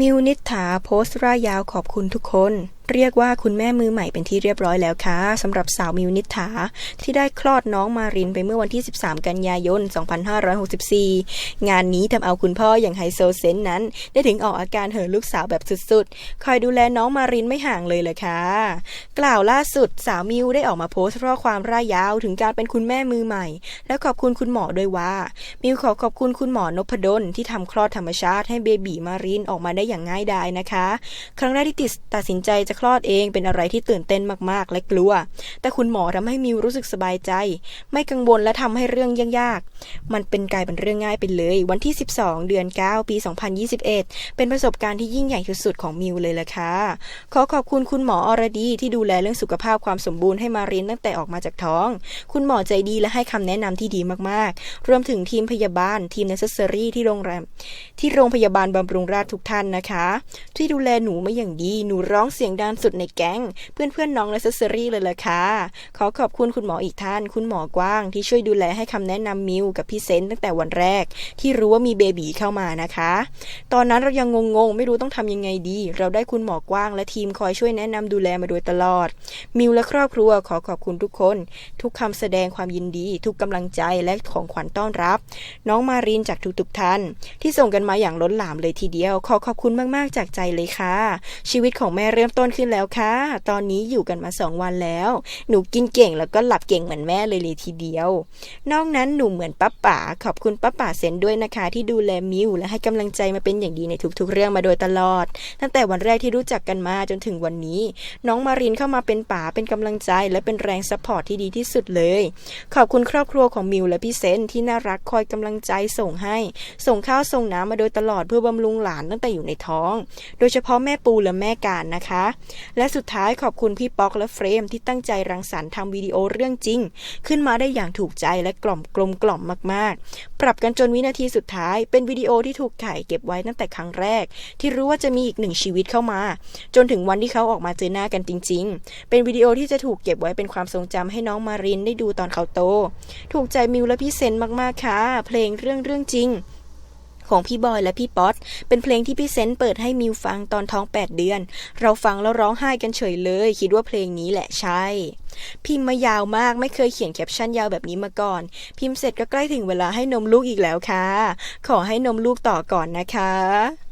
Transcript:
มิวนิษฐาโพสต์ร่ายยาวขอบคุณทุกคน เรียกว่าคุณแม่มือใหม่เป็นที่เรียบร้อยแล้วค่ะสำหรับสาวมิวนิษฐาที่ได้คลอดน้องมารินไปเมื่อวันที่ 13 กันยายน 2564 งานนี้ทำเอาคุณพ่ออย่างไฮโซเซนนั้น ได้ถึงออกอาการเห่อลูกสาวแบบสุดๆ คอยดูแลน้องมารินไม่ห่างเลยเลยค่ะ กล่าวล่าสุดสาวมิวได้ออกมาโพสต์ข้อความร่ายยาวถึงการเป็นคุณแม่มือใหม่ และขอบคุณคุณหมอด้วยว่า มิวขอขอบคุณคุณหมอนพดลที่ทำคลอดธรรมชาติให้เบบีมารินออกมาได้อย่างง่ายดายนะคะ ครั้งแรกที่ติดตัดสินใจจะคลอดเองเป็นอะไรที่ตื่นเต้นมากๆ และกลัว แต่คุณหมอทำให้มิวรู้สึกสบายใจ ไม่กังวลและทำให้เรื่องยากๆ มันเป็นกลายเป็นเรื่องง่ายไปเลย วันที่ 12 เดือน 9 ปี 2021 เป็นประสบการณ์ที่ยิ่งใหญ่ที่สุดของมิวเลยละค่ะ ขอขอบคุณคุณหมออรดีที่ดูแลเรื่องสุขภาพความสมบูรณ์ให้มารินตั้งแต่ออกมาจากท้อง คุณหมอใจดีและให้คำแนะนำที่ดีมากๆ รวมถึงทีมพยาบาล ทีมเนเซสซอรี่ที่โรงแรมที่โรงพยาบาลบำรุงราษฎร์ทุกท่านนะคะ ที่ดูแลหนูมาอย่างดี หนูร้องเสียงดังสุดในแก๊ง เพื่อนเพื่อนน้องเนเซสซอรี่เลยล่ะค่ะขอขอบคุณคุณหมออีกท่าน คุณหมอกว้างที่ช่วยดูแลให้คำแนะนำมิวกับพี่เซนต์ตั้งแต่วันแรก ที่รู้ว่ามีเบบีเข้ามานะคะ ตอนนั้นเรายังงงๆไม่รู้ต้องทำยังไงดี เราได้คุณหมอกว้างและทีมคอยช่วยแนะนำดูแลมาโดยตลอด มิวและครอบครัวขอขอบคุณทุกคน ทุกคำแสดงความยินดี ทุกกำลังใจและของขวัญต้อนรับ น้องมารินจากทุกๆท่าน ที่ส่งกันมาอย่างล้นหลามเลยทีเดียว ขอขอบคุณมากๆจากใจเลยค่ะ ชีวิตของแม่เริ่มต้นขึ้นแล้วค่ะ ตอนนี้อยู่กันมาสองวันแล้ว หนูกินเก่งแล้วก็หลับเก่งเหมือนแม่เลยเลยทีเดียว นอกนั้นหนูเหมือนป้าป๋าขอบคุณป้าป๋าเซนด้วยนะคะ ที่ดูแลมิวและให้กำลังใจมาเป็นอย่างดีในทุกๆ เรื่องมาโดยตลอด ตั้งแต่วันแรกที่รู้จักกันมาจนถึงวันนี้ น้องมารินเข้ามาเป็นป๋าเป็นกำลังใจและเป็นแรงซัพพอร์ตที่ดีที่สุดเลย ขอบคุณครอบครัวของมิวและพี่เซนที่น่ารักคอยกำลังใจส่งให้ ส่งข้าวส่งน้ำมาโดยตลอดเพื่อบำรุงหลานตั้งแต่อยู่ในท้อง โดยเฉพาะแม่ปูและแม่การนะคะและสุดท้ายขอบคุณพี่ป๊อกและเฟรมที่ตั้งใจรังสรรค์ทำวิดีโอเรื่องจริง ขึ้นมาได้อย่างถูกใจและกล่อมกลมกล่อมมากๆ ปรับกันจนวินาทีสุดท้าย เป็นวิดีโอที่ถูกถ่ายเก็บไว้ตั้งแต่ครั้งแรก ที่รู้ว่าจะมีอีกหนึ่งชีวิตเข้ามา จนถึงวันที่เขาออกมาเจอหน้ากันจริง ๆ เป็นวิดีโอที่จะถูกเก็บไว้เป็นความทรงจำให้น้องมารินได้ดูตอนเขาโต ถูกใจมิวและพี่เซนมากๆค่ะเพลงเรื่องเรื่องจริง ของพี่บอยและพี่ป๊อตเป็นเพลงที่พี่เซนเปิดให้มิวฟังตอนท้อง 8 เดือน เราฟังแล้วร้องไห้กันเฉยเลย คิดว่าเพลงนี้แหละใช่ พิมพ์มายาวมากไม่เคยเขียนแคปชั่นยาวแบบนี้มาก่อน พิมพ์เสร็จก็ใกล้ถึงเวลาให้นมลูกอีกแล้วค่ะ ขอให้นมลูกต่อก่อนนะคะ